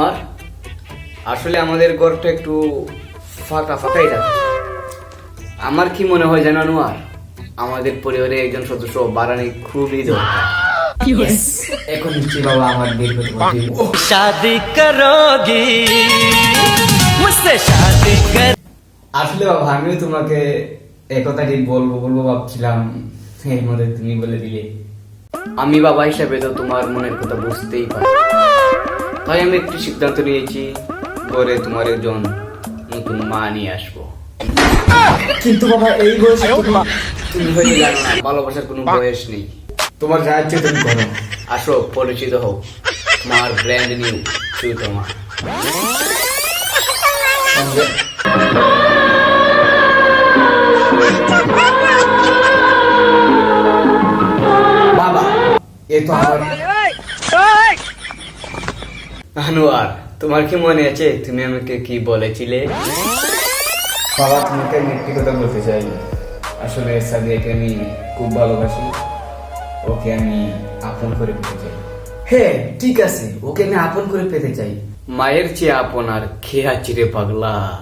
আমার। আসলে আমাদের ঘরটা একটু ফাঁকা ফাঁকাই থাকে। আমার কি মনে হয় জানো আর আমাদের পরিবারে একজন সদস্য বাড়ানি খুবই দরকার। এখন বাবা আমার বের শাদি আসলে বাবা আমিও তোমাকে একথাটি বলব বলব ভাবছিলাম। এর মধ্যে তুমি বলে দিলে। আমি বাবা হিসাবে তো তোমার মনের কথা বুঝতেই পারি। তাই আমি একটি সিদ্ধান্ত নিয়েছি ঘরে তোমার একজন নতুন মা নিয়ে আসব। কিন্তু বাবা এই বয়সে তুমি- তুমি হয়তো জানো না ভালোবাসার কোনো বয়স নেই। তোমার যা ইচ্ছে তুমি করো। আসো পরিচিত হও। তোমার ব্র্যান্ড নিউ সুতমা বাবা এ তো আমার আনোয়ার তোমার কি মনে আছে? তুমি আমাকে কি বলেছিলে? বাবা তোমাকে আমি একটি কথা বলতে চাই। আসলে সাদিয়াকে আমি খুব ভালোবাসি। ওকে আমি আপন করে পেতে চাই। হ্যাঁ ঠিক আছে। ওকে আমি আপন করে পেতে চাই। মায়ের চেয়ে আপন আর খেয়ে আছি রে পাগলা।